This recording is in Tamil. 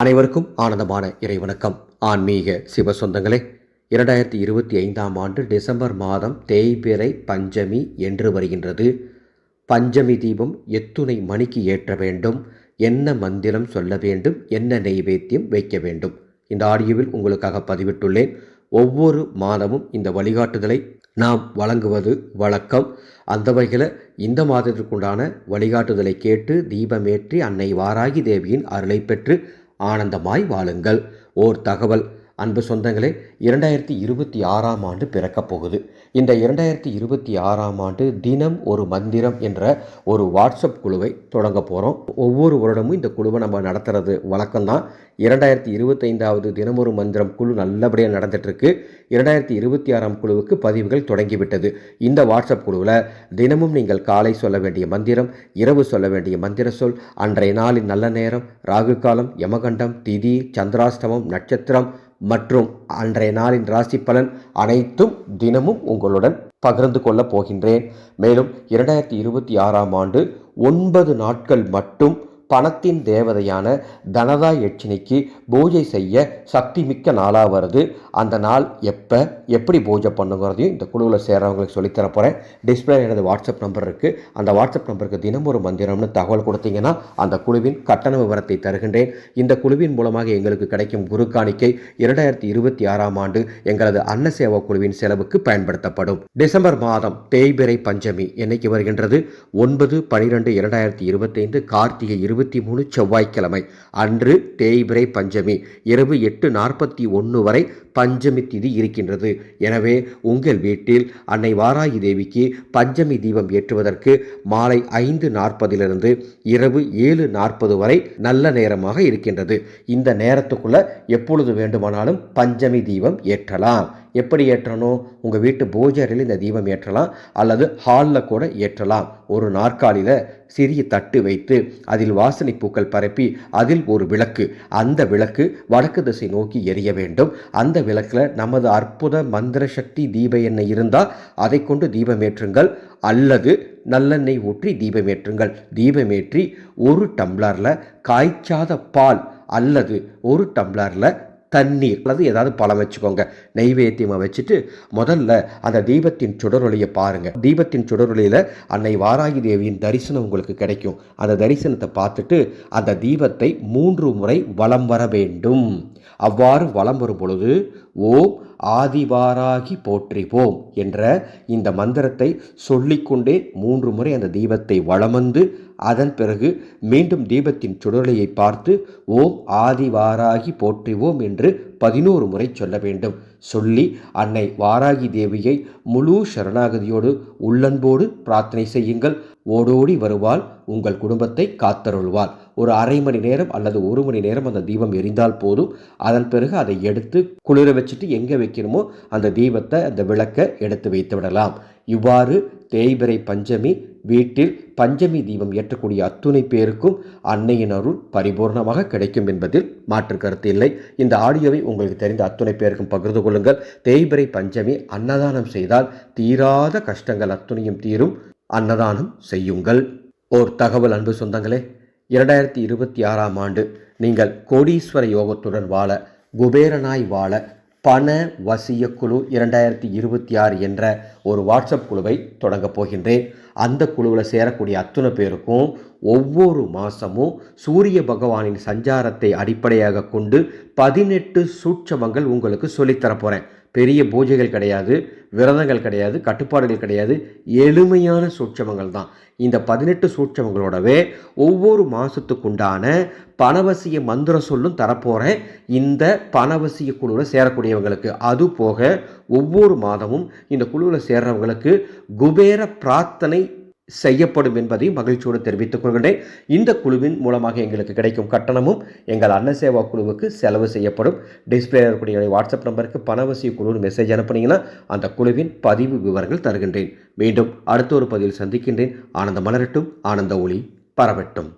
அனைவருக்கும் ஆனந்தமான இறைவணக்கம். ஆன்மீக சிவ சொந்தங்களே இரண்டாயிரத்தி இருபத்தி ஐந்தாம் ஆண்டு டிசம்பர் மாதம் தேய்பிறை பஞ்சமி என்று வருகின்றது. பஞ்சமி தீபம் எத்துணை மணிக்கு ஏற்ற வேண்டும். என்ன மந்திரம் சொல்ல வேண்டும்? என்ன நெய்வேத்தியம் வைக்க வேண்டும்? இந்த ஆடியோவில் உங்களுக்காக பதிவிட்டுள்ளேன். ஒவ்வொரு மாதமும் இந்த வழிகாட்டுதலை நாம் வழங்குவது வழக்கம். அந்த வகையில் இந்த மாதத்திற்குண்டான வழிகாட்டுதலை கேட்டு தீபமேற்றி அன்னை வாராகி தேவியின் அருளை பெற்று ஆனந்தமாய் வாழுங்கள். ஓர் தகவல். அன்பு சொந்தங்களே இரண்டாயிரத்தி இருபத்தி ஆறாம் ஆண்டு பிறக்கப் போகுது. இந்த இரண்டாயிரத்தி இருபத்தி ஆறாம் ஆண்டு தினம் ஒரு மந்திரம் என்ற ஒரு வாட்ஸ்அப் குழுவை தொடங்க போகிறோம் ஒவ்வொரு வருடமும் இந்த குழுவை நம்ம நடத்துறது வழக்கம்தான். இரண்டாயிரத்தி இருபத்தைந்தாவது தினமொரு மந்திரம் குழு நல்லபடியாக நடந்துட்டுருக்கு. இரண்டாயிரத்தி இருபத்தி ஆறாம் குழுவுக்கு பதிவுகள் தொடங்கிவிட்டது. இந்த வாட்ஸ்அப் குழுவில் தினமும் நீங்கள் காலை சொல்ல வேண்டிய மந்திரம் இரவு சொல்ல வேண்டிய மந்திர சொல் அன்றைய நாளின் நல்ல நேரம் ராகு காலம் யமகண்டம் திதி சந்திராஷ்டமம் நட்சத்திரம் மற்றும் அன்றைய நாளின் ராசி பலன் அனைத்தும் தினமும் உங்களுடன் பகிர்ந்து கொள்ளப் போகின்றேன். மேலும் இரண்டாயிரத்தி இருபத்தி ஆறாம் ஆண்டு ஒன்பது நாட்கள் மட்டும் பணத்தின் தேவதையான தனதா யட்சினிக்கு பூஜை செய்ய சக்தி மிக்க நாளாக வருது. அந்த நாள் எப்போ எப்படி பூஜை பண்ணுங்கிறதையும் இந்த குழுவில் சேர்கிறவங்களுக்கு சொல்லித்தர போகிறேன் டிஸ்பிளே எனது வாட்ஸ்அப் நம்பர் இருக்குது அந்த வாட்ஸ்அப் நம்பருக்கு தினம் ஒரு மந்திரம்னு தகவல் கொடுத்தீங்கன்னா அந்த குழுவின் கட்டண விவரத்தை தருகின்றேன். இந்த குழுவின் மூலமாக எங்களுக்கு கிடைக்கும் குரு காணிக்கை இரண்டாயிரத்தி இருபத்தி ஆறாம் ஆண்டு எங்களது அன்ன சேவா குழுவின் செலவுக்கு பயன்படுத்தப்படும். டிசம்பர் மாதம் தேய்பிரை பஞ்சமி என்னைக்கு வருகின்றது? ஒன்பது பனிரெண்டு இரண்டாயிரத்தி இருபத்தைந்து கார்த்திகை இருபத்தி மூணு செவ்வாய்க்கிழமை. அன்று தேய்பிரை பஞ்சமி. இரவு எட்டு நாற்பத்தி ஒன்று வரை பஞ்சமி திதி இருக்கின்றது. எனவே உங்கள் வீட்டில் அன்னை வாராகி தேவிக்கு பஞ்சமி தீபம் ஏற்றுவதற்கு மாலை ஐந்து நாற்பதிலிருந்து இரவு ஏழு நாற்பது வரை நல்ல நேரமாக இருக்கின்றது. இந்த நேரத்துக்குள்ள எப்பொழுது வேண்டுமானாலும் பஞ்சமி தீபம் ஏற்றலாம். எப்படி ஏற்றணும்? உங்கள் வீட்டு பூஜையில் இந்த தீபம் ஏற்றலாம் அல்லது ஹாலில் கூட ஏற்றலாம். ஒரு நாற்காலியில் சிறிய தட்டு வைத்து அதில் வாசனை பூக்கள் பரப்பி அதில் ஒரு விளக்கு. அந்த விளக்கு வடக்கு திசை நோக்கி எரிய வேண்டும். அந்த விளக்கில் நமது அற்புத மந்திர சக்தி தீப எண்ணெய் இருந்தால் அதை கொண்டு தீபமேற்றுங்கள் அல்லது நல்லெண்ணெய் ஊற்றி தீபமேற்றுங்கள் தீபமேற்றி ஒரு டம்ளரில் காய்ச்சாத பால் அல்லது ஒரு டம்ளரில் தண்ணீர் அல்லது ஏதாவது பழம் வச்சுக்கோங்க. நெய்வேத்தியமாக வச்சுட்டு முதல்ல அந்த தீபத்தின் சுடரொலியை பாருங்கள் தீபத்தின் சுடரொலியில் அன்னை வாராகி தேவியின் தரிசனம் உங்களுக்கு கிடைக்கும். அந்த தரிசனத்தை பார்த்துட்டு அந்த தீபத்தை மூன்று முறை வலம் வர வேண்டும். அவ்வாறு வலம் வரும் பொழுது ஓம் ஆதிவாராகி போற்றிவோம் என்ற இந்த மந்திரத்தை சொல்லிக்கொண்டே மூன்று முறை அந்த தீபத்தை வளமந்து அதன் பிறகு மீண்டும் தீபத்தின் சுடலையை பார்த்து ஓம் ஆதிவாராகி போற்றிவோம் என்று பதினோரு முறை சொல்ல வேண்டும். சொல்லி அன்னை வாராகி தேவியை முழு சரணாகதியோடு உள்ளன்போடு பிரார்த்தனை செய்யுங்கள். ஓடோடி வருவாள் உங்கள் குடும்பத்தை காத்தருள்வாள். ஒரு அரை மணி நேரம் அல்லது ஒரு மணி நேரம் அந்த தீபம் எரிந்தால் போதும். அதன் பிறகு அதை எடுத்து குளிர வச்சுட்டு எங்கே வைக்கணுமோ அந்த தீபத்தை அந்த விளக்கை எடுத்து வைத்து விடலாம். இவ்வாறு தேய்பிறை பஞ்சமி வீட்டில் பஞ்சமி தீபம் ஏற்றக்கூடிய அத்துணை பேருக்கும் அன்னையின் அருள் பரிபூர்ணமாக கிடைக்கும் என்பதில் மாற்று கருத்து இல்லை. இந்த ஆடியோவை உங்களுக்கு தெரிந்த அத்துணை பேருக்கும் பகிர்ந்து கொள்ளுங்கள். தேய்பிறை பஞ்சமி அன்னதானம் செய்தால் தீராத கஷ்டங்கள் அத்துணையும் தீரும். அன்னதானம் செய்யுங்கள். ஓர் தகவல் அன்பு சொந்தங்களே இரண்டாயிரத்தி இருபத்தி ஆறாம் ஆண்டு நீங்கள் கோடீஸ்வர யோகத்துடன் வாழ குபேரனாய் வாழ பண வசிய குழு இரண்டாயிரத்தி இருபத்தி ஆறு என்ற ஒரு வாட்ஸ்அப் குழுவை தொடங்கப் போகின்றேன். அந்த குழுவில் சேரக்கூடிய அத்துணை பேருக்கும் ஒவ்வொரு மாதமும் சூரிய பகவானின் சஞ்சாரத்தை அடிப்படையாக கொண்டு பதினெட்டு சூட்சமங்கள் உங்களுக்கு சொல்லித்தரப்போகிறேன் பெரிய பூஜைகள் கிடையாது விரதங்கள் கிடையாது கட்டுப்பாடுகள் கிடையாது எளிமையான சூட்சமங்கள் தான். இந்த பதினெட்டு சூட்சமங்களோடவே ஒவ்வொரு மாதத்துக்குண்டான பணவசிய மந்திர சொல்லும் தரப்போகிறேன் இந்த பணவசிய குழுவில் சேரக்கூடியவங்களுக்கு. அது போக ஒவ்வொரு மாதமும் இந்த குழுவில் சேர்றவங்களுக்கு குபேர பிரார்த்தனை செய்யப்படும் என்பதையும் மகிழ்ச்சியோடு தெரிவித்துக் கொள்கின்றேன். இந்த குழுவின் மூலமாக எங்களுக்கு கிடைக்கும் கட்டணமும் எங்கள் அன்னசேவா குழுவுக்கு செலவு செய்யப்படும். டிஸ்பிளே இருக்கக்கூடிய வாட்ஸ்அப் நம்பருக்கு பணவசிய குழு மெசேஜ் அனுப்புனீங்கன்னா அந்த குழுவின் பதிவு விவரங்கள் தருகின்றேன். மீண்டும் அடுத்த ஒரு பதிவில் சந்திக்கின்றேன். ஆனந்த மலரட்டும். ஆனந்த ஒளி பரவட்டும்.